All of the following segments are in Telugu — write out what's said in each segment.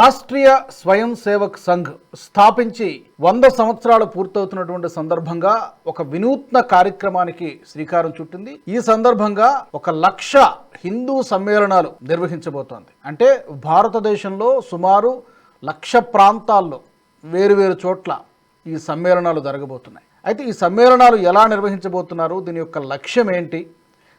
రాష్ట్రీయ స్వయం సేవక్ సంఘ్ స్థాపించి వంద సంవత్సరాలు పూర్తవుతున్నటువంటి సందర్భంగా ఒక వినూత్న కార్యక్రమానికి శ్రీకారం చుట్టింది. ఈ సందర్భంగా ఒక లక్ష హిందూ సమ్మేళనాలు నిర్వహించబోతోంది. అంటే భారతదేశంలో సుమారు లక్ష ప్రాంతాల్లో వేరువేరు చోట్ల ఈ సమ్మేళనాలు జరగబోతున్నాయి. అయితే ఈ సమ్మేళనాలు ఎలా నిర్వహించబోతున్నారు? దీని యొక్క లక్ష్యం ఏంటి?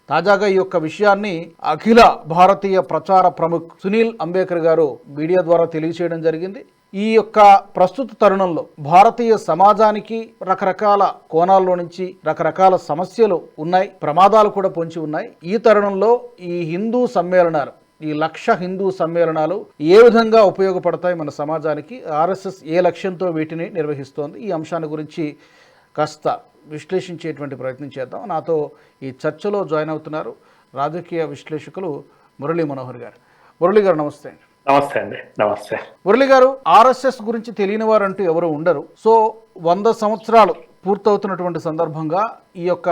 తాజాగా ఈ యొక్క విషయాన్ని అఖిల భారతీయ ప్రచార ప్రముఖ్ సునీల్ అంబేద్కర్ గారు మీడియా ద్వారా తెలియచేయడం జరిగింది. ఈ యొక్క ప్రస్తుత తరుణంలో భారతీయ సమాజానికి రకరకాల కోణాల్లో నుంచి రకరకాల సమస్యలు ఉన్నాయి ప్రమాదాలు కూడా పొంచి ఉన్నాయి. ఈ తరుణంలో ఈ హిందూ సమ్మేళనాలు ఈ లక్ష హిందూ సమ్మేళనాలు ఏ విధంగా ఉపయోగపడతాయి మన సమాజానికి? ఆర్ఎస్ఎస్ ఏ లక్ష్యంతో వీటిని నిర్వహిస్తోంది? ఈ అంశాన్ని గురించి కాస్త విశ్లేషించేటువంటి ప్రయత్నం చేద్దాం. నాతో ఈ చర్చలో జాయిన్ అవుతున్నారు రాజకీయ విశ్లేషకులు మురళీ మనోహర్ గారు. మురళీ గారు నమస్తే. అండి నమస్తే అండి. నమస్తే. మురళి గారు ఆర్ఎస్ఎస్ గురించి తెలియని వారంటూ ఎవరు ఉండరు. సో వంద సంవత్సరాలు పూర్తవుతున్నటువంటి సందర్భంగా ఈ యొక్క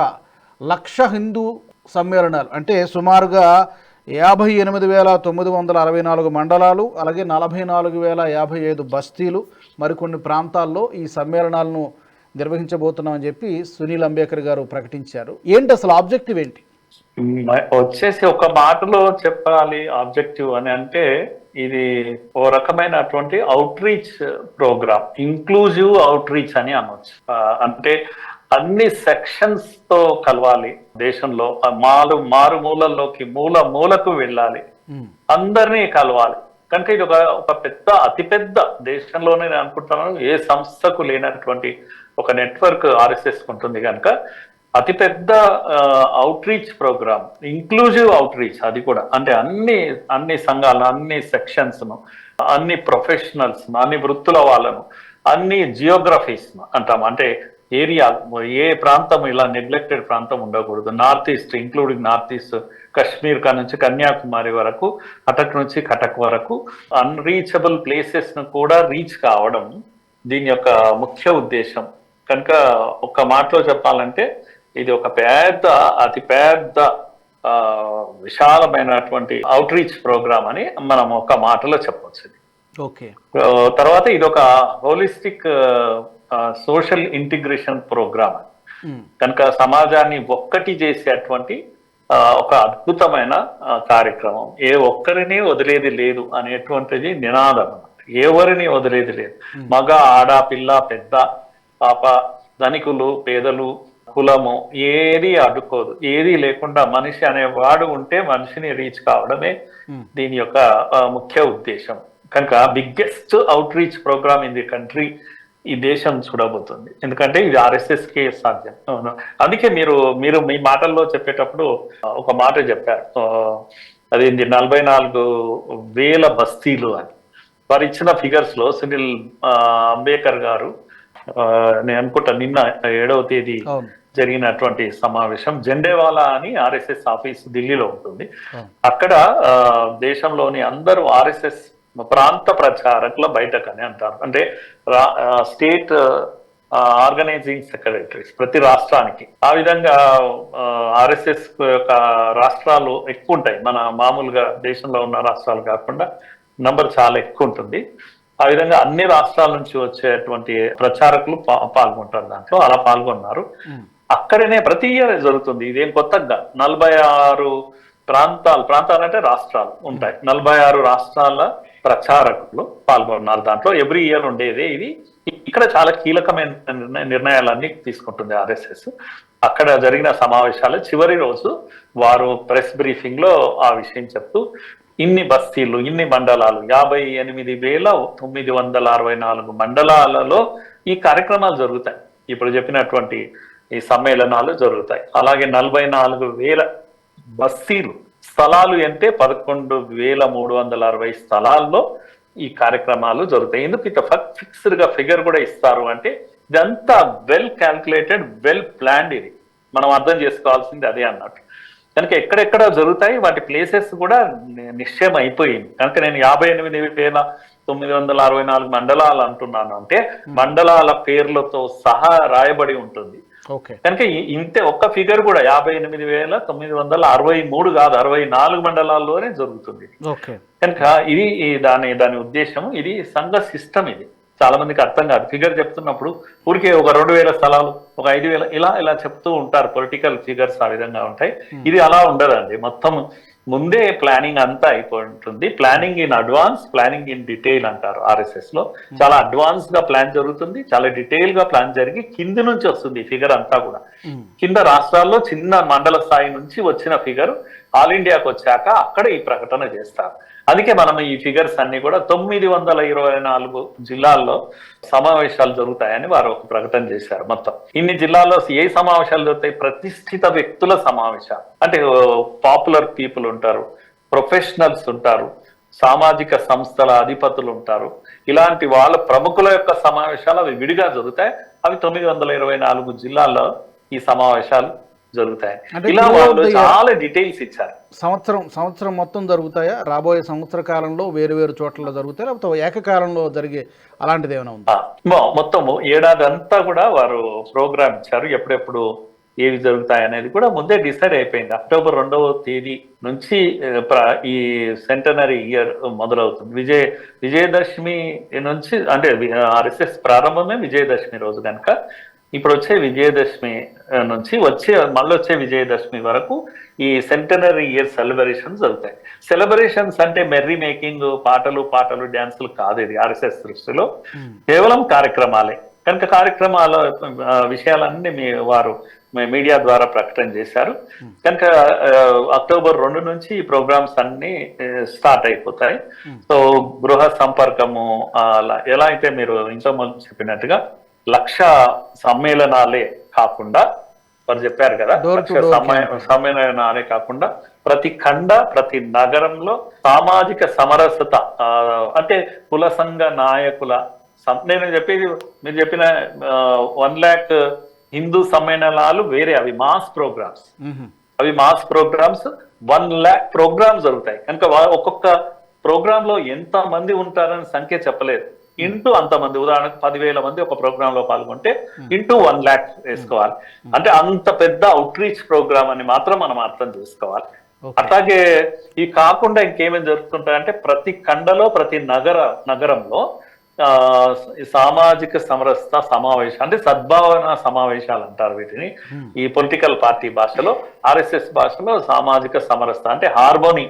లక్ష హిందూ సమ్మేళనాలు అంటే సుమారుగా యాభై ఎనిమిది వేల తొమ్మిది వందల అరవై నాలుగు మండలాలు అలాగే నలభై నాలుగు వేల యాభై ఐదు బస్తీలు మరికొన్ని ప్రాంతాల్లో ఈ సమ్మేళనాలను నిర్వహించబోతున్నామని చెప్పి సునీల్ అంబేద్కర్ గారు ప్రకటించారు. ఏంటి అసలు ఆబ్జెక్టివ్ ఏంటి? వచ్చేసి ఒక మాటలో చెప్పాలి ఆబ్జెక్టివ్ అని అంటే ఇది ఓ రకమైనటువంటి outreach programme inclusive outreach అని అనొచ్చు. ఆ, అంటే అన్ని సెక్షన్స్తో కలవాలి దేశంలో. మారు మారు మూలల్లోకి మూల మూలకు వెళ్ళాలి. అందరినీ కలవాలి. కనుక ఇది ఒక ఒక పెద్ద అతిపెద్ద దేశంలోనే నేను అనుకుంటున్నాను ఏ సంస్థకు లేనటువంటి ఒక నెట్వర్క్ ఆర్ఎస్ఎస్ ఉంటుంది కనుక అతిపెద్ద outreach programme inclusive outreach అది కూడా. అంటే అన్ని అన్ని సంఘాలను అన్ని సెక్షన్స్ను అన్ని ప్రొఫెషనల్స్ అన్ని వృత్తుల వాళ్ళను అన్ని జియోగ్రఫీస్ అంటాం. అంటే ఏరియా ఏ ప్రాంతం ఇలా నెగ్లెక్టెడ్ ప్రాంతం ఉండకూడదు. North east including north east Kashmir కా నుంచి కన్యాకుమారి వరకు అటక్ నుంచి కటక్ వరకు అన్రీచబుల్ ప్లేసెస్ను కూడా రీచ్ కావడం దీని యొక్క ముఖ్య ఉద్దేశం. కనుక ఒక మాటలో చెప్పాలంటే ఇది ఒక పెద్ద అతి పెద్ద విశాలమైనటువంటి అవుట్ రీచ్ ప్రోగ్రామ్ అని మనం ఒక మాటలో చెప్పొచ్చు ఇది. ఓకే. తర్వాత ఇది ఒక హోలిస్టిక్ సోషల్ ఇంటిగ్రేషన్ ప్రోగ్రామ్ కనుక సమాజాన్ని ఒక్కటి చేసేటువంటి ఒక అద్భుతమైన కార్యక్రమం. ఏ ఒక్కరిని వదిలేది లేదు అనేటువంటిది నినాదం. ఎవరిని వదిలేది లేదు. మగ ఆడ పిల్ల పెద్ద పాప ధనికులు పేదలు కులము ఏది అడ్డుకోదు. ఏది లేకుండా మనిషి అనేవాడు ఉంటే మనిషిని రీచ్ కావడమే Hmm. దీని యొక్క ముఖ్య ఉద్దేశం. కనుక biggest outreach programme in the country ఈ దేశం చూడబోతుంది. ఎందుకంటే ఇది ఆర్ఎస్ఎస్ కే సాధ్యం. అవును. అందుకే మీరు మీరు మీ మాటల్లో చెప్పేటప్పుడు ఒక మాట చెప్పారు. అదేంటి నలభై నాలుగు వేల బస్తీలు అని. వారు ఇచ్చిన ఫిగర్స్లో సునీల్ ఆ, అంబేద్కర్ గారు నేను అనుకుంటా నిన్న ఏడవ తేదీ జరిగినటువంటి సమావేశం జెండేవాలా అని ఆర్ఎస్ఎస్ ఆఫీస్ ఢిల్లీలో ఉంటుంది. అక్కడ దేశంలోని అందరూ ఆర్ఎస్ఎస్ ప్రాంత ప్రచారకుల బయటకు అని అంటారు. అంటే స్టేట్ ఆర్గనైజింగ్ సెక్రటరీస్ ప్రతి రాష్ట్రానికి. ఆ విధంగా ఆర్ఎస్ఎస్ యొక్క రాష్ట్రాలు ఎక్కువ ఉంటాయి మన మామూలుగా దేశంలో ఉన్న రాష్ట్రాలు కాకుండా నంబర్ చాలా ఎక్కువ ఉంటుంది ఆ విధంగా అన్ని రాష్ట్రాల నుంచి వచ్చేటువంటి ప్రచారకులు పాల్గొంటారు దాంట్లో. అలా పాల్గొన్నారు. అక్కడనే ప్రతి ఇయర్ జరుగుతుంది. ఇదేం కొత్తగా. నలభై ఆరు ప్రాంతాలు ప్రాంతాలు అంటే రాష్ట్రాలు ఉంటాయి. నలభై ఆరు రాష్ట్రాల ప్రచారకులు పాల్గొన్నారు దాంట్లో. ఎవ్రీ ఇయర్ ఉండేదే ఇది. ఇక్కడ చాలా కీలకమైన నిర్ణయ- నిర్ణయాలన్నీ తీసుకుంటుంది ఆర్ఎస్ఎస్. అక్కడ జరిగిన సమావేశాల చివరి రోజు వారు ప్రెస్ బ్రీఫింగ్లో ఆ విషయం చెప్తూ ఇన్ని బస్తీలు ఇన్ని మండలాలు యాభై ఎనిమిది వేల తొమ్మిది వందల అరవై నాలుగు మండలాలలో ఈ కార్యక్రమాలు జరుగుతాయి. ఇప్పుడు చెప్పినటువంటి ఈ సమ్మేళనాలు జరుగుతాయి. అలాగే నలభై నాలుగు వేల బస్తీలు స్థలాలు అంటే పదకొండు వేల మూడు వందల అరవై స్థలాల్లో ఈ కార్యక్రమాలు జరుగుతాయి. ఎందుకు ఇంత ఫిక్స్డ్గా ఫిగర్ కూడా ఇస్తారు అంటే ఇదంతా వెల్ క్యాల్కులేటెడ్ వెల్ ప్లాన్డ్ ఇది. మనం అర్థం చేసుకోవాల్సింది అదే అన్నట్టు కనుక ఎక్కడెక్కడ జరుగుతాయి వాటి ప్లేసెస్ కూడా నిశ్చయం అయిపోయింది. కనుక నేను యాభై ఎనిమిది వేల తొమ్మిది వందల అరవై నాలుగు మండలాలు అంటున్నాను అంటే మండలాల పేర్లతో సహా రాయబడి ఉంటుంది. కనుక ఇంతే ఒక్క ఫిగర్ కూడా యాభై ఎనిమిది వేల తొమ్మిది వందల అరవై మూడు కాదు అరవై నాలుగు మండలాల్లోనే జరుగుతుంది. కనుక ఇది దాని దాని ఉద్దేశం ఇది సంఘ సిస్టమ్ ఇది. చాలా మందికి అర్థం కాదు. ఫిగర్ చెప్తున్నప్పుడు ఊరికే ఒక రెండు వేల స్థలాలు ఒక ఐదు వేల ఇలా ఇలా చెప్తూ ఉంటారు. పొలిటికల్ ఫిగర్స్ ఆ విధంగా ఉంటాయి. ఇది అలా ఉండదండి. మొత్తం ముందే ప్లానింగ్ అంతా అయిపోయి ఉంటుంది planning in advance planning in detail అంటారు ఆర్ఎస్ఎస్లో. చాలా అడ్వాన్స్గా ప్లాన్ జరుగుతుంది. చాలా డీటెయిల్గా ప్లాన్ జరిగి కింది నుంచి వస్తుంది ఫిగర్ అంతా కూడా. ఉమ్. కింద రాష్ట్రాల్లో చిన్న మండల స్థాయి నుంచి వచ్చిన ఫిగర్ ఆల్ ఇండియాకి వచ్చాక అక్కడ ఈ ప్రకటన చేస్తారు. అందుకే మనం ఈ ఫిగర్స్ అన్ని కూడా తొమ్మిది వందల ఇరవై నాలుగు జిల్లాల్లో సమావేశాలు జరుగుతాయని వారు ఒక ప్రకటన చేశారు మొత్తం. ఇన్ని జిల్లాల్లో ఏ సమావేశాలు జరుగుతాయి? ప్రతిష్ఠిత వ్యక్తుల సమావేశాలు. అంటే పాపులర్ పీపుల్ ఉంటారు ప్రొఫెషనల్స్ ఉంటారు సామాజిక సంస్థల అధిపతులు ఉంటారు. ఇలాంటి వాళ్ళ ప్రముఖుల యొక్క సమావేశాలు అవి విడిగా జరుగుతాయి. అవి తొమ్మిది వందల ఇరవై నాలుగు జిల్లాల్లో ఈ సమావేశాలు జరుగుతాయి. ఇలా వాళ్ళు చాలా డీటెయిల్స్ ఇచ్చారు. సంవత్సరం సంవత్సరం మొత్తం జరుగుతాయా? రాబోయే సంవత్సర కాలంలో వేరు వేరు చోట్ల జరుగుతాయి? లేకపోతే ఏకకాలంలో జరిగే అలాంటిది ఏమైనా ఉందా? ఆ, మొ- మొత్తము ఏడాది అంతా కూడా వారు ప్రోగ్రామ్ ఇచ్చారు. ఎప్పుడెప్పుడు ఏవి జరుగుతాయి అనేది కూడా ముందే డిసైడ్ అయిపోయింది. అక్టోబర్ రెండవ తేదీ నుంచి ఈ సెంటనరీ ఇయర్ మొదలవుతుంది. విజయ విజయదశమి నుంచి అంటే ఆర్ఎస్ఎస్ ప్రారంభమే విజయదశమి రోజు కనుక ఇప్పుడు వచ్చే విజయదశమి నుంచి వచ్చే మళ్ళీ వచ్చే విజయదశమి వరకు ఈ సెంటనరీ ఇయర్ సెలబ్రేషన్స్ జరుగుతాయి. సెలబ్రేషన్స్ అంటే మెర్రీ మేకింగ్ పాటలు పాటలు డ్యాన్సులు కాదు ఇది ఆర్ఎస్ఎస్ దృష్టిలో. కేవలం కార్యక్రమాలే. కనుక కార్యక్రమాల విషయాలన్నీ మీ వారు మీడియా ద్వారా ప్రకటన చేశారు. కనుక అక్టోబర్ రెండు నుంచి ఈ ప్రోగ్రామ్స్ అన్ని స్టార్ట్ అయిపోతాయి. సో గృహ సంపర్కము అలా- ఎలా అయితే మీరు ఇంతకుముందు చెప్పినట్టుగా లక్ష సమ్మేళనాలే కాకుండా వారు చెప్పారు కదా. సమ్మేళనాలే కాకుండా ప్రతి ఖండ ప్రతి నగరంలో సామాజిక సమరసత అంటే కుల సంఘ నాయకుల నేను చెప్పేది మీరు చెప్పిన వన్ ల్యాక్ హిందూ సమ్మేళనాలు వేరే అవి మాస్ ప్రోగ్రామ్స్. అవి mass programmes one lakh programmes జరుగుతాయి కనుక ఒక్కొక్క ప్రోగ్రామ్లో ఎంత మంది ఉంటారని సంఖ్య చెప్పలేదు ఇంటూ అంత మంది ఉదాహరణకు పదివేల మంది ఒక ప్రోగ్రామ్లో పాల్గొంటే ఇంటూ వన్ ల్యాక్ వేసుకోవాలి. అంటే అంత పెద్ద అవుట్ రీచ్ ప్రోగ్రామ్ అని మాత్రం మనం అర్థం చేసుకోవాలి. అట్లాగే ఇవి కాకుండా ఇంకేమేమి జరుగుతుంటాయంటే ప్రతి ఖండలో ప్రతి నగర నగరంలో ఆ ఈ సామాజిక సమరసత సమావేశం అంటే సద్భావన సమావేశాలు అంటారు వీటిని. ఈ పొలిటికల్ పార్టీ భాషలో ఆర్ఎస్ఎస్ భాషలో సామాజిక సమరసత అంటే హార్మోని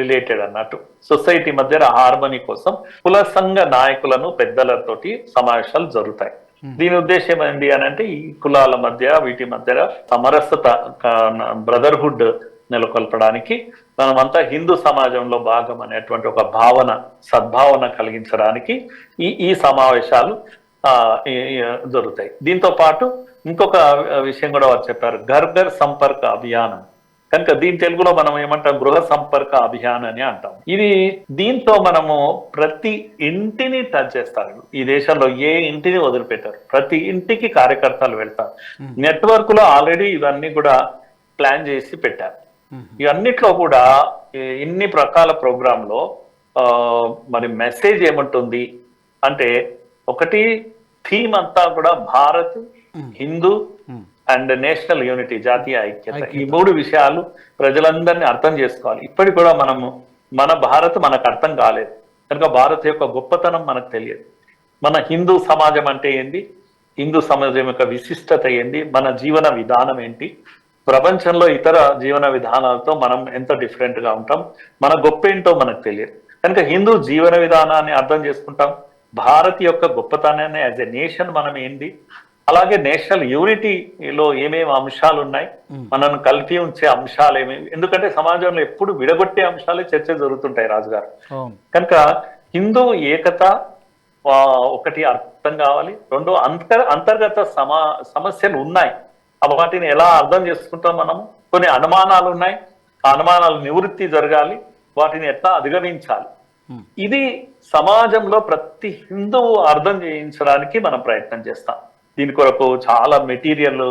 రిలేటెడ్ అన్నట్టు. సొసైటీ మధ్య హార్మోని కోసం కుల సంఘ నాయకులను పెద్దలతోటి సమావేశాలు జరుగుతాయి. దీని ఉద్దేశం ఏంటి అని అంటే ఈ కులాల మధ్య వీటి మధ్య సమరసత బ్రదర్హుడ్ నెలకొల్పడానికి మనమంతా హిందూ సమాజంలో భాగం అనేటువంటి ఒక భావన సద్భావన కలిగించడానికి ఈ ఈ సమావేశాలు జరుగుతాయి. దీంతో పాటు ఇంకొక విషయం కూడా వారు చెప్పారు. ఘర్ ఘర్ సంపర్క అభియానం. కనుక దీని తెలుగులో మనం ఏమంటాం గృహ సంపర్క అభియాన్ అని అంటాం. ఇది దీంతో మనము ప్రతి ఇంటిని టచ్ చేస్తారు. ఈ దేశంలో ఏ ఇంటిని వదిలిపెట్టారు. ప్రతి ఇంటికి కార్యకర్తలు వెళ్తారు. నెట్వర్క్లో ఆల్రెడీ ఇవన్నీ కూడా ప్లాన్ చేసి పెట్టారు. ఇవన్నిట్లో కూడా ఇన్ని రకాల ప్రోగ్రామ్లో ఆ, మరి మెసేజ్ ఏముంటుంది అంటే ఒకటి థీమ్ అంతా కూడా Bharat Hindu. And national unity జాతీయ ఐక్యత. ఈ మూడు విషయాలు ప్రజలందరినీ అర్థం చేసుకోవాలి. ఇప్పటికి కూడా మనము మన భారత్ మనకు అర్థం కాలేదు. కనుక భారత్ యొక్క గొప్పతనం మనకు తెలియదు. మన హిందూ సమాజం అంటే ఏంది? హిందూ సమాజం యొక్క విశిష్టత ఏంది? మన జీవన విధానం ఏంటి? ప్రపంచంలో ఇతర జీవన విధానాలతో మనం ఎంత డిఫరెంట్గా ఉంటాం? మన గొప్ప ఏంటో మనకు తెలియదు. కనుక హిందూ జీవన విధానాన్ని అర్థం చేసుకుంటాం. భారత్ యొక్క గొప్పతనాన్ని యాజ్ ఎ నేషన్ మనం ఏంది? అలాగే నేషనల్ యూనిటీలో ఏమేమి అంశాలు ఉన్నాయి? మనల్ని కలిపి ఉంచే అంశాలు ఏమేమి? ఎందుకంటే సమాజంలో ఎప్పుడు విడగొట్టే అంశాలే చర్చ జరుగుతుంటాయి రాజుగారు. కనుక హిందూ ఏకత ఒకటి అర్థం కావాలి. రెండు అంతర్ అంతర్గత సమా సమస్యలు ఉన్నాయి. వాటిని ఎలా అర్థం చేసుకుంటాం మనం కొన్ని అనుమానాలు ఉన్నాయి. ఆ అనుమానాలు నివృత్తి జరగాలి. వాటిని ఎట్లా అధిగమించాలి. ఇది సమాజంలో ప్రతి హిందువు అర్థం చేయించడానికి మనం ప్రయత్నం చేస్తాం. దీని కొరకు చాలా మెటీరియల్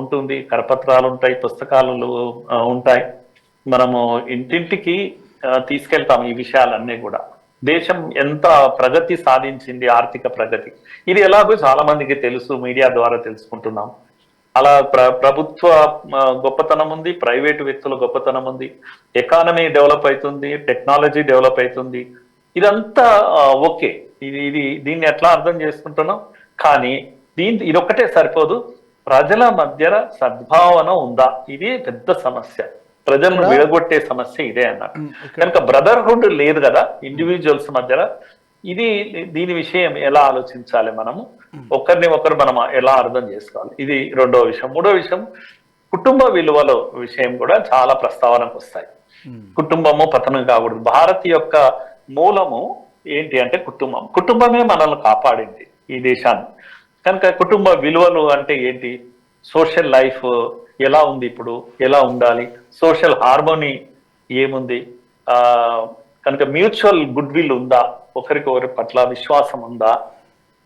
ఉంటుంది. కరపత్రాలు ఉంటాయి పుస్తకాలు ఉంటాయి. మనము ఇంటింటికి తీసుకెళ్తాం ఈ విషయాలన్నీ కూడా. దేశం ఎంత ప్రగతి సాధించింది ఆర్థిక ప్రగతి. ఇది ఎలాగో చాలా మందికి తెలుసు మీడియా ద్వారా తెలుసుకుంటున్నాం. అలా ప్ర ప్రభుత్వ గొప్పతనం ఉంది ప్రైవేటు వ్యక్తుల గొప్పతనం ఉంది. ఎకానమీ డెవలప్ అవుతుంది టెక్నాలజీ డెవలప్ అవుతుంది. ఇదంతా ఓకే. ఇది ఇది దీన్ని ఎట్లా అర్థం చేసుకుంటున్నాం? కానీ దీని ఇదొక్కటే సరిపోదు. ప్రజల మధ్య సద్భావన ఉందా? ఇది పెద్ద సమస్య. ప్రజలను విడగొట్టే సమస్య ఇదే అన్నట్టు కనుక బ్రదర్హుడ్ లేదు కదా ఇండివిజువల్స్ మధ్యన ఇది దీని విషయం ఎలా ఆలోచించాలి మనము? ఒకరిని ఒకరు మనం ఎలా అర్థం చేసుకోవాలి? ఇది రెండో విషయం. మూడో విషయం కుటుంబ విలువల విషయం కూడా చాలా ప్రస్తావనకు వస్తాయి. కుటుంబము పతనం కాకూడదు. భారత్ యొక్క మూలము ఏంటి అంటే కుటుంబం. కుటుంబమే మనల్ని కాపాడింది. ఈ దేశాన్ని. కనుక కుటుంబ విలువలు అంటే ఏంటి? సోషల్ లైఫ్ ఎలా ఉంది ఇప్పుడు? ఎలా ఉండాలి? సోషల్ హార్మోనీ ఏముంది? ఆ కనుక మ్యూచువల్ గుడ్ విల్ ఉందా? ఒకరికొకరి పట్ల విశ్వాసం ఉందా?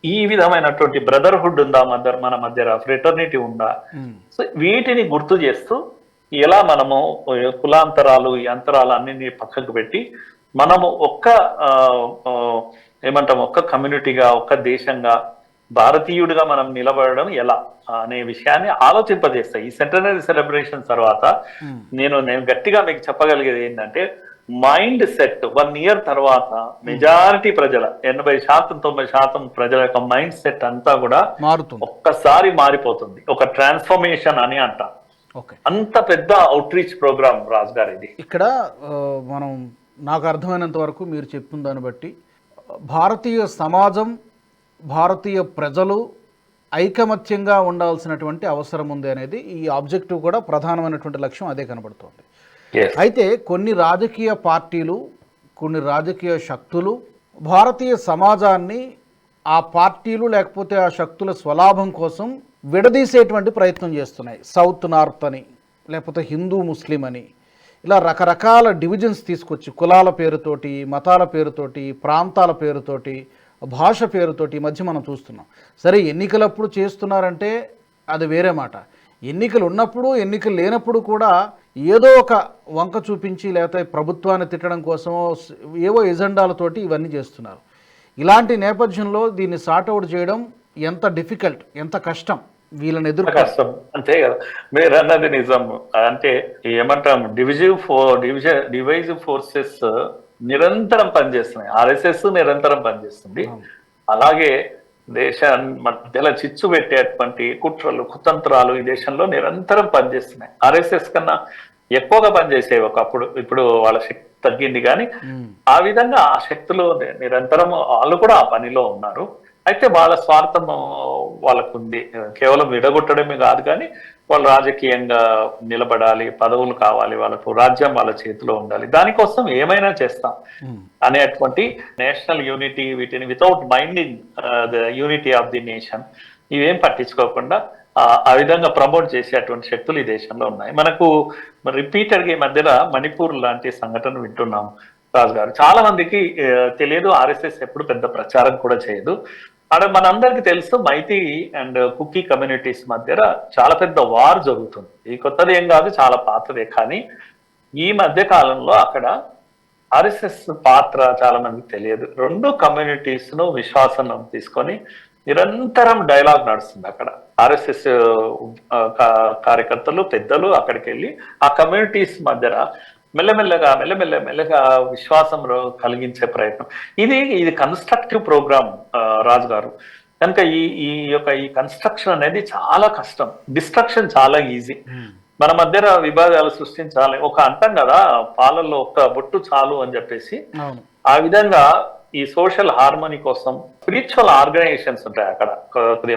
ఈ విధమైనటువంటి బ్రదర్హుడ్ ఉందా మధ్య మన మధ్య ఫ్రెటర్నిటీ ఉందా? సో వీటిని గుర్తు చేస్తూ ఎలా మనము కులాంతరాలు ఈ అంతరాలు అన్నింటినీ పక్కకు పెట్టి మనము ఒక్క ఏమంటాం ఒక్క కమ్యూనిటీగా ఒక్క దేశంగా భారతీయుడిగా మనం నిలబడడం ఎలా అనే విషయాన్ని ఆలోచింపజేస్తాయి. ఈ సెంటనరీ సెలబ్రేషన్ తర్వాత నేను నేను గట్టిగా మీకు చెప్పగలిగేది ఏంటంటే మైండ్ సెట్ వన్ ఇయర్ తర్వాత మెజారిటీ ప్రజల ఎనభై శాతం తొంభై శాతం ప్రజల యొక్క మైండ్ సెట్ అంతా కూడా మారుతుంది. ఒక్కసారి మారిపోతుంది. ఒక ట్రాన్స్ఫర్మేషన్ అని అంటాం. ఓకే. అంత పెద్ద అవుట్ రీచ్ ప్రోగ్రామ్ రాజు గారు ఇది ఇక్కడ మనం నాకు అర్థమైనంత వరకు మీరు చెప్పిన దాన్ని బట్టి భారతీయ సమాజం భారతీయ ప్రజలు ఐకమత్యంగా ఉండాల్సినటువంటి అవసరం ఉంది అనేది ఈ ఆబ్జెక్టివ్ కూడా ప్రధానమైనటువంటి లక్ష్యం అదే కనబడుతోంది. అయితే కొన్ని రాజకీయ పార్టీలు కొన్ని రాజకీయ శక్తులు భారతీయ సమాజాన్ని ఆ పార్టీలు లేకపోతే ఆ శక్తుల స్వలాభం కోసం విడదీసేటువంటి ప్రయత్నం చేస్తున్నాయి. సౌత్ నార్త్ అని లేకపోతే హిందూ ముస్లిం అని. ఇలా రకరకాల డివిజన్స్ తీసుకొచ్చి కులాల పేరుతోటి మతాల పేరుతోటి ప్రాంతాల పేరుతోటి భాష పేరుతోటి మధ్య మనం చూస్తున్నాం. సరే ఎన్నికలప్పుడు చేస్తున్నారంటే అది వేరే మాట. ఎన్నికలు ఉన్నప్పుడు ఎన్నికలు లేనప్పుడు కూడా ఏదో ఒక వంక చూపించి లేకపోతే ప్రభుత్వాన్ని తిట్టడం కోసమో ఏవో ఎజెండాలతోటి ఇవన్నీ చేస్తున్నారు. ఇలాంటి నేపథ్యంలో దీన్ని సార్ట్అవుట్ చేయడం ఎంత డిఫికల్ట్ ఎంత కష్టం? వీళ్ళని ఎదుర్కో కష్టం అంతే కదా. మీరు అన్నది నిజం అంటే ఏమంటాం డివిజివ్ ఫో డివిజన్ డివైజివ్ ఫోర్సెస్ నిరంతరం పనిచేస్తున్నాయి. ఆర్ఎస్ఎస్ నిరంతరం పనిచేస్తుంది. అలాగే దేశ మధ్యలో చిచ్చు పెట్టేటువంటి కుట్రలు కుతంత్రాలు ఈ దేశంలో నిరంతరం పనిచేస్తున్నాయి. ఆర్ఎస్ఎస్ కన్నా ఎక్కువగా పనిచేసేవి ఒకప్పుడు. ఇప్పుడు వాళ్ళ శక్తి తగ్గింది కానీ ఆ విధంగా ఆ శక్తులు నిరంతరం వాళ్ళు కూడా ఆ పనిలో ఉన్నారు. అయితే వాళ్ళ స్వార్థం వాళ్ళకు ఉంది కేవలం విడగొట్టడమే కాదు కానీ వాళ్ళు రాజకీయంగా నిలబడాలి పదవులు కావాలి వాళ్ళకు రాజ్యం వాళ్ళ చేతిలో ఉండాలి. దానికోసం ఏమైనా చేస్తాం ఉమ్, అనేటువంటి నేషనల్ యూనిటీ వీటిని without minding the unity of the nation ఇవేం పట్టించుకోకుండా ఆ విధంగా ప్రమోట్ చేసేటువంటి శక్తులు ఈ దేశంలో ఉన్నాయి. మనకు రిపీటెడ్గా ఈ మధ్యన మణిపూర్ లాంటి సంఘటన వింటున్నాం. రాజు గారు చాలా మందికి తెలియదు ఆర్ఎస్ఎస్ ఎప్పుడు పెద్ద ప్రచారం కూడా చేయదు. అక్కడ మనందరికి తెలుసు మైతి అండ్ కుకీ కమ్యూనిటీస్ మధ్య చాలా పెద్ద వార్ జరుగుతుంది. ఈ కొత్తది ఏం కాదు చాలా పాతదే. కానీ ఈ మధ్య కాలంలో అక్కడ ఆర్ఎస్ఎస్ పాత్ర చాలా మందికి తెలియదు. రెండు కమ్యూనిటీస్ను విశ్వాసం తీసుకొని నిరంతరం డైలాగ్ నడుస్తుంది అక్కడ. ఆర్ఎస్ఎస్ కార్యకర్తలు పెద్దలు అక్కడికి వెళ్ళి ఆ కమ్యూనిటీస్ మధ్యన మెల్లమెల్లగా మెల్లమెల్ల మెల్లగా విశ్వాసం రో- కలిగించే ప్రయత్నం. ఇది ఇది కన్స్ట్రక్టివ్ ప్రోగ్రామ్ రాజు గారు. కనుక ఈ ఈ యొక్క ఈ కన్స్ట్రక్షన్ అనేది చాలా కష్టం. డిస్ట్రక్షన్ చాలా ఈజీ ఉమ్, మన మధ్యన విభేదాలు సృష్టించాలి. ఒక అంటాం కదా పాలల్లో ఒక్క బొట్టు చాలు అని చెప్పేసి. ఆ విధంగా ఈ సోషల్ హార్మోనీ కోసం స్పిరిచువల్ ఆర్గనైజేషన్స్ ఉంటాయి అక్కడ.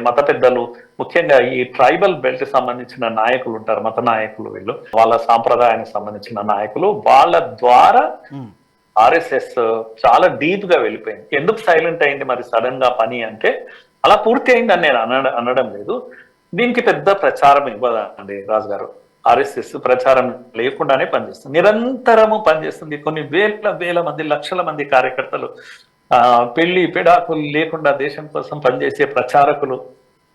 మత పెద్దలు ముఖ్యంగా ఈ ట్రైబల్ బెల్ట్ సంబంధించిన నాయకులు ఉంటారు మత నాయకులు వీళ్ళు. వాళ్ళ సాంప్రదాయానికి సంబంధించిన నాయకులు. వాళ్ళ ద్వారా ఆర్ఎస్ఎస్ చాలా డీప్గా వెళ్ళిపోయింది. ఎందుకు సైలెంట్ అయింది మరి సడన్గా పని అంటే అలా పూర్తి అయిందని నేను అనడ అనడం లేదు. దీనికి పెద్ద ప్రచారం ఇవ్వదండి రాజు గారు ఆర్ఎస్ఎస్ ప్రచారం లేకుండానే పనిచేస్తుంది. నిరంతరము పనిచేస్తుంది. కొన్ని వేల వేల మంది లక్షల మంది కార్యకర్తలు పెళ్ళి పెడాకులు లేకుండా దేశం కోసం పనిచేసే ప్రచారకులు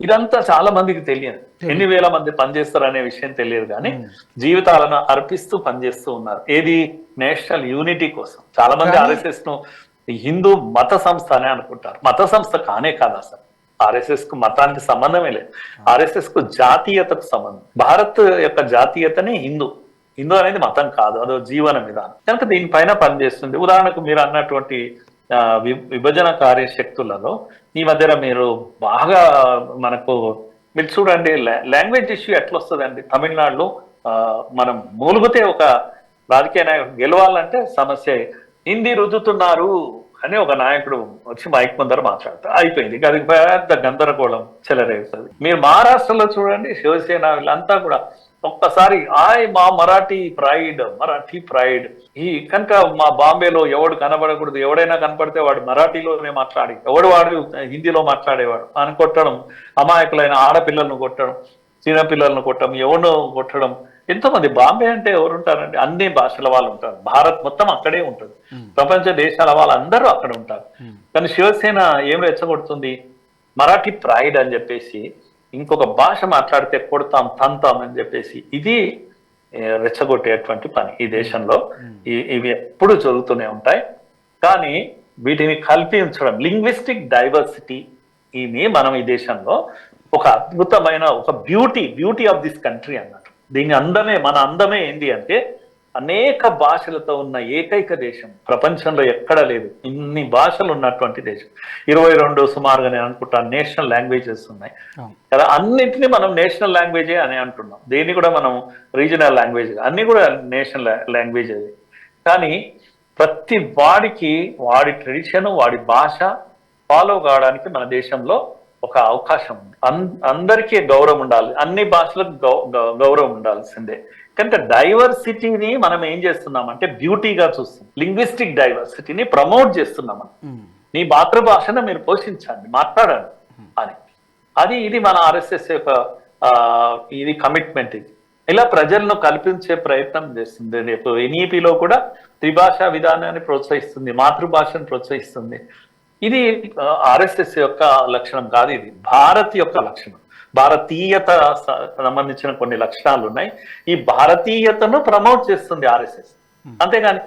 ఇదంతా చాలా మందికి తెలియదు. ఎన్ని వేల మంది పనిచేస్తారు అనే విషయం తెలియదు కానీ జీవితాలను అర్పిస్తూ పనిచేస్తూ ఉన్నారు. ఏది? నేషనల్ యూనిటీ కోసం. చాలా మంది ఆర్ఎస్ఎస్ను హిందూ మత సంస్థ అనే అనుకుంటారు. మత సంస్థ కానే కాదు అసలు. ఆర్ఎస్ఎస్కు మతానికి సంబంధమే లేదు. ఆర్ఎస్ఎస్కు జాతీయతకు సంబంధం. భారత్ యొక్క జాతీయతనే హిందూ. హిందూ అనేది మతం కాదు. అదో జీవన విధానం. కనుక దీనిపైన పనిచేస్తుంది. ఉదాహరణకు మీరు అన్నటువంటి విభజన కార్యశక్తులలో విభజనకార్య శక్తులలో ఈ మధ్యన మీరు బాగా మనకు మీరు చూడండి లాంగ్వేజ్ ఇష్యూ ఎట్లా వస్తుందండి తమిళనాడులో మనం మూలుగుతే ఒక రాజకీయ నాయకుడు గెలవాలంటే సమస్య హిందీ రుద్దుతున్నారు అని ఒక నాయకుడు వచ్చి మైక్ ముందర మాట్లాడతారు అయిపోయింది. అది పెద్ద గందరగోళం చెలరేస్తుంది మీరు మహారాష్ట్రలో చూడండి శివసేన వీళ్ళంతా కూడా ఒక్కసారి ఆయ్ మా మరాఠీ ప్రైడ్ మరాఠీ ప్రైడ్. ఈ కనుక మా బాంబేలో ఎవడు కనబడకూడదు ఎవడైనా కనపడితే వాడు మరాఠీలోనే మాట్లాడి ఎవడు వాడు హిందీలో మాట్లాడేవాడు. అని కొట్టడం అమాయకులైన ఆడపిల్లలను కొట్టడం చిన్న పిల్లలను కొట్టడం ఎవరినో కొట్టడం. ఎంతో మంది బాంబే అంటే ఎవరు ఉంటారండి అన్ని భాషల వాళ్ళు ఉంటారు. భారత్ మొత్తం అక్కడే ఉంటుంది. ప్రపంచ దేశాల వాళ్ళందరూ అక్కడ ఉంటారు. కానీ శివసేన ఏం రెచ్చగొడుతుంది? మరాఠీ ప్రైడ్ అని చెప్పేసి ఇంకొక భాష మాట్లాడితే కొడతాం తంతాం అని చెప్పేసి ఇది రెచ్చగొట్టేటువంటి పని ఈ దేశంలో. ఇవి ఎప్పుడు జరుగుతూనే ఉంటాయి. కానీ వీటిని కల్పించడం లింగ్విస్టిక్ డైవర్సిటీ ఇది మనం ఈ దేశంలో ఒక అద్భుతమైన ఒక beauty beauty of this country అన్నట్టు. దీని అందమే మన అందమే ఏంటి అంటే అనేక భాషలతో ఉన్న ఏకైక దేశం. ప్రపంచంలో ఎక్కడ లేదు. ఇన్ని భాషలు ఉన్నటువంటి దేశం. ఇరవై రెండు సుమారుగా నేను అనుకుంటాను నేషనల్ లాంగ్వేజెస్ ఉన్నాయి. కదా అన్నింటినీ మనం నేషనల్ లాంగ్వేజే అని అంటున్నాం. దేన్ని కూడా మనం రీజనల్ లాంగ్వేజ్ అన్ని కూడా నేషనల్ లాంగ్వేజ్. కానీ ప్రతి వాడికి వాడి ట్రెడిషన్ వాడి భాష ఫాలో కావడానికి మన దేశంలో ఒక అవకాశం ఉంది. అందరికీ గౌరవం ఉండాలి. అన్ని భాషలకు గౌరవం ఉండాల్సిందే. కనుక డైవర్సిటీని మనం ఏం చేస్తున్నాం అంటే బ్యూటీగా చూస్తాం లింగ్విస్టిక్ డైవర్సిటీని ప్రమోట్ చేస్తున్నాం. మనం ఉమ్. మీ మాతృభాషను మీరు పోషించండి మాట్లాడండి అని. అది ఇది మన ఆర్ఎస్ఎస్ యొక్క ఇది కమిట్మెంట్ ఇది ఇలా ప్రజలను కల్పించే ప్రయత్నం చేస్తుంది. రేపు ఎన్ఈపిలో కూడా త్రిభాషా విధానాన్ని ప్రోత్సహిస్తుంది మాతృభాషను ప్రోత్సహిస్తుంది. ఇది ఆర్ఎస్ఎస్ యొక్క లక్షణం కాదు ఇది. భారత్ యొక్క లక్షణం. భారతీయత సంబంధించిన కొన్ని లక్షణాలు ఉన్నాయి. ఈ భారతీయతను ప్రమోట్ చేస్తుంది ఆర్ఎస్ఎస్. అంతేగాని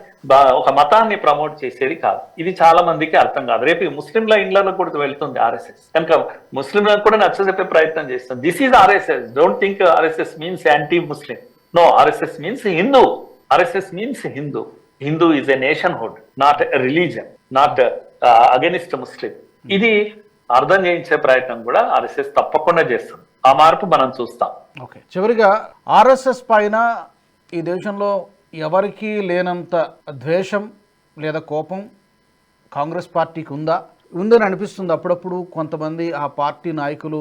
ఒక మతాన్ని ప్రమోట్ చేసేది కాదు. ఇది చాలా మందికి అర్థం కాదు. రేపు ముస్లింల ఇండ్లలో కూడా వెళ్తుంది ఆర్ఎస్ఎస్. కనుక ముస్లింలకు కూడా నచ్చజెప్పే ప్రయత్నం చేస్తుంది. This is RSS. Don't think RSS means anti Muslim no RSS means Hindu RSS means Hindu Hindu is a nationhood not religion not against Muslim ఇది అర్థం చేయించే ప్రయత్నం కూడా ఆర్ఎస్ఎస్ తప్పకుండా చేస్తుంది. ఆ మార్పు మనం చూస్తాం. ఓకే. చివరిగా ఆర్ఎస్ఎస్ పైన ఈ దేశంలో ఎవరికీ లేనంత ద్వేషం లేదా కోపం కాంగ్రెస్ పార్టీకి ఉందా? ఉందని అనిపిస్తుంది అప్పుడప్పుడు కొంతమంది ఆ పార్టీ నాయకులు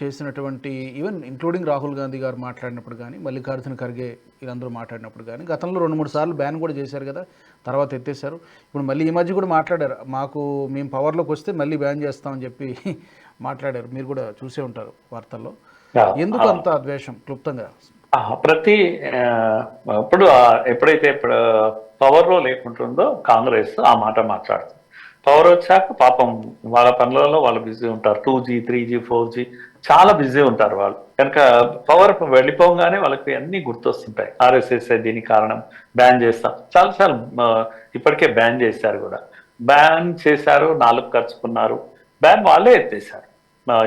చేసినటువంటి ఈవెన్ ఇంక్లూడింగ్ రాహుల్ గాంధీ గారు మాట్లాడినప్పుడు కానీ మల్లికార్జున ఖర్గే వీళ్ళందరూ మాట్లాడినప్పుడు కానీ గతంలో రెండు మూడు సార్లు బ్యాన్ కూడా చేశారు కదా తర్వాత ఎత్తేసారు ఇప్పుడు మళ్ళీ ఈ మధ్య కూడా మాట్లాడారు. మాకు మేము పవర్లోకి వస్తే మళ్ళీ బ్యాన్ చేస్తామని చెప్పి మాట్లాడారు. మీరు కూడా చూసే ఉంటారు వార్తల్లో. ఎందుకు అంత ద్వేషం క్లుప్తంగా? ఆ, ప్రతి ఇప్పుడు ఎప్పుడైతే ఇప్పుడు పవర్లో లేకుంటుందో కాంగ్రెస్ ఆ మాట మాట్లాడుతుంది. పవర్ వచ్చాక పాపం వాళ్ళ పనులలో వాళ్ళు బిజీ ఉంటారు. Two G three G four G చాలా బిజీ ఉంటారు వాళ్ళు. కనుక పవర్ వెళ్ళిపోగానే వాళ్ళకి అన్ని గుర్తొస్తుంటాయి. ఆర్ఎస్ఎస్ దీని కారణం బ్యాన్ చేస్తాం. చాలా చాలా ఇప్పటికే బ్యాన్ చేశారు కూడా. బ్యాన్ చేశారు నాలుగు ఖర్చుకున్నారు బ్యాన్ వాళ్ళే ఎత్తేసారు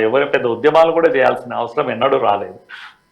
ఎవరి పెద్ద ఉద్యమాలు కూడా చేయాల్సిన అవసరం ఎన్నడూ రాలేదు.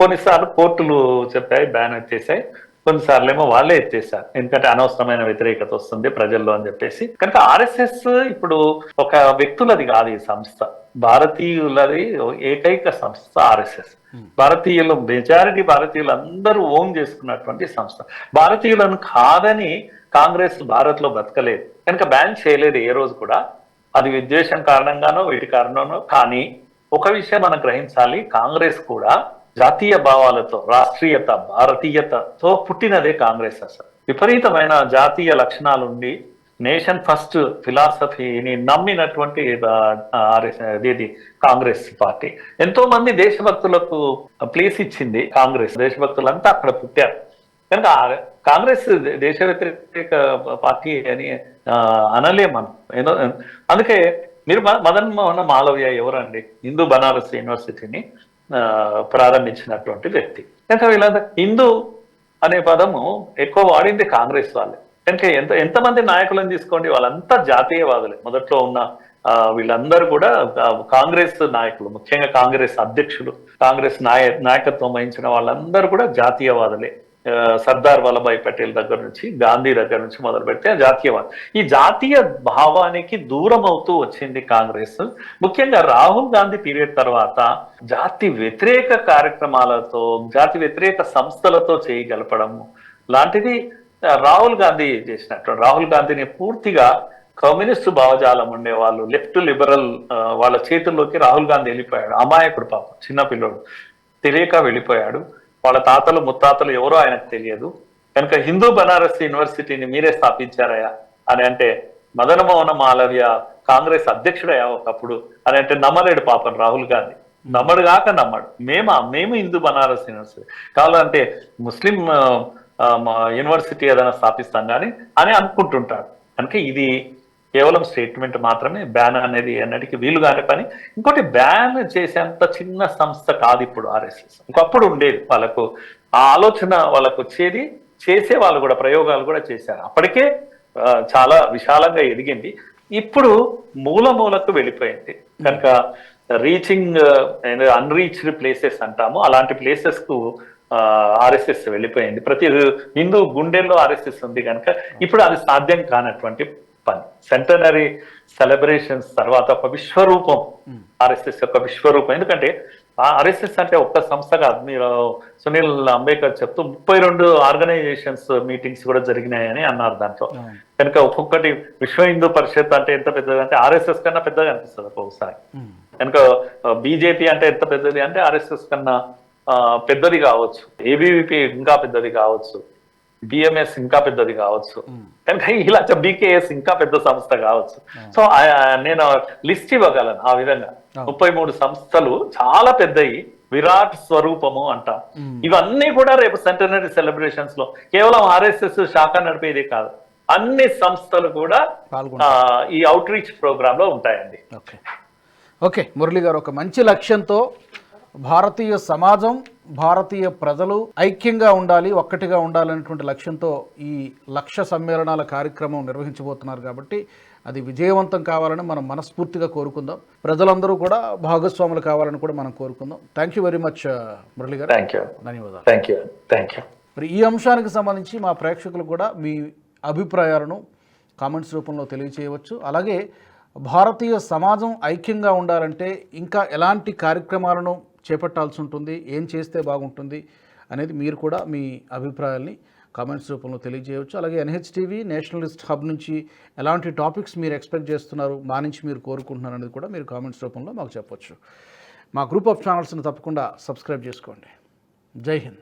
కొన్నిసార్లు కోర్టులు చెప్పాయి బ్యాన్ వచ్చేసాయి కొన్నిసార్లు ఏమో వాళ్ళే ఎత్తేసారు ఎందుకంటే అనవసరమైన వ్యతిరేకత వస్తుంది ప్రజల్లో అని చెప్పేసి. కనుక ఆర్ఎస్ఎస్ ఇప్పుడు ఒక వ్యక్తులది కాదు ఈ సంస్థ. భారతీయులది ఏకైక సంస్థ ఆర్ఎస్ఎస్. భారతీయులు మెజారిటీ భారతీయులు అందరూ ఓన్ చేసుకున్నటువంటి సంస్థ. భారతీయులను కాదని కాంగ్రెస్ భారత్లో బతకలేదు. కనుక బ్యాన్ చేయలేదు ఏ రోజు కూడా. అది విద్వేషం కారణంగానో వీటి కారణంగానో. కానీ ఒక విషయం మనం గ్రహించాలి. కాంగ్రెస్ కూడా జాతీయ భావాలతో రాష్ట్రీయత భారతీయతతో పుట్టినదే కాంగ్రెస్ అసలు. విపరీతమైన జాతీయ లక్షణాలు ఉండి నేషన్ ఫస్ట్ ఫిలాసఫీని నమ్మినటువంటి ఇది కాంగ్రెస్ పార్టీ. ఎంతో మంది దేశభక్తులకు ప్లేస్ ఇచ్చింది కాంగ్రెస్. దేశభక్తులంతా అక్కడ పుట్టారు. కనుక కాంగ్రెస్ దేశ వ్యతిరేక పార్టీ అని అనలే మనం. అందుకే మీరు మ- మదన్ మోహన్ మాలవ్య ఎవరండి? హిందూ బనారస్ యూనివర్సిటీని. ప్రారంభించినటువంటి వ్యక్తి. కనుక వీళ్ళంతా హిందూ అనే పదము ఎక్కువ వాడింది కాంగ్రెస్ వాళ్ళే. కనుక ఎంత ఎంతమంది నాయకులను తీసుకోండి వాళ్ళంతా జాతీయవాదులే. మొదట్లో ఉన్న ఆ, వీళ్ళందరూ కూడా కాంగ్రెస్ నాయకులు ముఖ్యంగా కాంగ్రెస్ అధ్యక్షులు కాంగ్రెస్ నాయ నాయకత్వం వహించిన వాళ్ళందరూ కూడా జాతీయవాదులే. సర్దార్ వల్లభాయ్ పటేల్ దగ్గర నుంచి గాంధీ దగ్గర నుంచి మొదలు పెడితే జాతీయవాదం ఈ జాతీయ భావానికి దూరం అవుతూ వచ్చింది కాంగ్రెస్. ముఖ్యంగా రాహుల్ గాంధీ పీరియడ్ తర్వాత జాతి వ్యతిరేక కార్యక్రమాలతో జాతి వ్యతిరేక సంస్థలతో చేయగలపడము లాంటిది రాహుల్ గాంధీ చేసినట్టు. రాహుల్ గాంధీని పూర్తిగా కమ్యూనిస్ట్ భావజాలం ఉండే వాళ్ళు లెఫ్ట్ లిబరల్ వాళ్ళ చేతుల్లోకి రాహుల్ గాంధీ వెళ్ళిపోయాడు. అమాయకుడు పాపం చిన్నపిల్లోడు తెలియక వెళ్ళిపోయాడు. వాళ్ళ తాతలు ముత్తాతలు ఎవరో ఆయనకు తెలియదు. కనుక హిందూ బనారస్ యూనివర్సిటీని మీరే స్థాపించారయా అని అంటే మదన మోహన మాలవ్య కాంగ్రెస్ అధ్యక్షుడయ్యా ఒకప్పుడు అని అంటే నమ్మలేడు పాపం రాహుల్ గాంధీ. నమ్మడు కాక నమ్మడు. మేమా? మేము హిందూ బనారస్ యూనివర్సిటీ. కావాలంటే ముస్లిం ఆ, యూనివర్సిటీ ఏదైనా స్థాపిస్తాం కానీ అని అనుకుంటుంటాడు కనుక ఇది కేవలం స్టేట్మెంట్ మాత్రమే బ్యాన్ అనేది ఎన్నటికి వీలు కాని పని. ఇంకోటి బ్యాన్ చేసేంత చిన్న సంస్థ కాదు ఇప్పుడు ఆర్ఎస్ఎస్ ఇంకప్పుడు ఉండేది వాళ్ళకు ఆ ఆలోచన వాళ్ళకు వచ్చేది చేసే వాళ్ళు కూడా ప్రయోగాలు కూడా చేశారు. అప్పటికే చాలా విశాలంగా ఎదిగింది. ఇప్పుడు మూల మూలకు వెళ్ళిపోయింది. కనుక రీచింగ్ అన్రీచ్డ్ ప్లేసెస్ అంటాము. అలాంటి ప్లేసెస్కు ఆర్ఎస్ఎస్ వెళ్ళిపోయింది. ప్రతి హిందూ గుండెల్లో ఆర్ఎస్ఎస్ ఉంది కనుక ఇప్పుడు అది సాధ్యం కానటువంటి పని. సెంటనరీ సెలబ్రేషన్స్ తర్వాత ఒక విశ్వరూపం ఆర్ఎస్ఎస్ యొక్క విశ్వరూపం. ఎందుకంటే ఆర్ఎస్ఎస్ అంటే ఒక్క సంస్థ కాదు మీరు సునీల్ అంబేద్కర్ చెప్తూ ముప్పై రెండు ఆర్గనైజేషన్స్ మీటింగ్స్ కూడా జరిగినాయని అన్నారు దాంట్లో. కనుక ఒక్కొక్కటి విశ్వ హిందూ పరిషత్ అంటే ఎంత పెద్దది అంటే ఆర్ఎస్ఎస్ కన్నా పెద్దగా అనిపిస్తుంది ఒక్కొక్కసారి. కనుక బీజేపీ అంటే ఎంత పెద్దది అంటే ఆర్ఎస్ఎస్ కన్నా ఆ, పెద్దది కావచ్చు. ఏబీవీపీ ఇంకా పెద్దది కావచ్చు. బిఎంఎస్ ఇంకా పెద్దది కావచ్చు. కనుక ఇలా బీకేఎస్ ఇంకా పెద్ద సంస్థ కావచ్చు సో నేను లిస్ట్ ఇవ్వగలను ఆ విధంగా. ముప్పై మూడు సంస్థలు చాలా పెద్దవి విరాట్ స్వరూపము అంటాం. ఇవన్నీ కూడా రేపు సెంటనరీ సెలబ్రేషన్స్లో కేవలం ఆర్ఎస్ఎస్ శాఖ నడిపేది కాదు అన్ని సంస్థలు కూడా ఈ అవుట్ రీచ్ ప్రోగ్రామ్లో ఉంటాయండి ఓకే మురళి గారు ఒక మంచి లక్ష్యంతో భారతీయ సమాజం భారతీయ ప్రజలు ఐక్యంగా ఉండాలి ఒక్కటిగా ఉండాలనేటువంటి లక్ష్యంతో ఈ లక్ష్య సమ్మేళనాల కార్యక్రమం నిర్వహించబోతున్నారు కాబట్టి అది విజయవంతం కావాలని మనం మనస్ఫూర్తిగా కోరుకుందాం. ప్రజలందరూ కూడా భాగస్వాములు కావాలని కూడా మనం కోరుకుందాం. Thank you very much Murali గారు. థ్యాంక్ యూ ధన్యవాదాలు. థ్యాంక్ యూ థ్యాంక్ యూ మరి ఈ అంశానికి సంబంధించి మా ప్రేక్షకులు కూడా మీ అభిప్రాయాలను కామెంట్స్ రూపంలో తెలియచేయవచ్చు. అలాగే భారతీయ సమాజం ఐక్యంగా ఉండాలంటే ఇంకా ఎలాంటి కార్యక్రమాలను చేపట్టాల్సి ఉంటుంది ఏం చేస్తే బాగుంటుంది అనేది మీరు కూడా మీ అభిప్రాయాల్ని కామెంట్స్ రూపంలో తెలియజేయవచ్చు. అలాగే ఎన్హెచ్టీవీ నేషనలిస్ట్ హబ్ నుంచి ఎలాంటి టాపిక్స్ మీరు ఎక్స్పెక్ట్ చేస్తున్నారు మా నుంచి మీరు కోరుకుంటున్నారు అనేది కూడా మీరు కామెంట్స్ రూపంలో మాకు చెప్పవచ్చు మా గ్రూప్ ఆఫ్ ఛానల్స్ని తప్పకుండా సబ్స్క్రైబ్ చేసుకోండి. జై హింద్.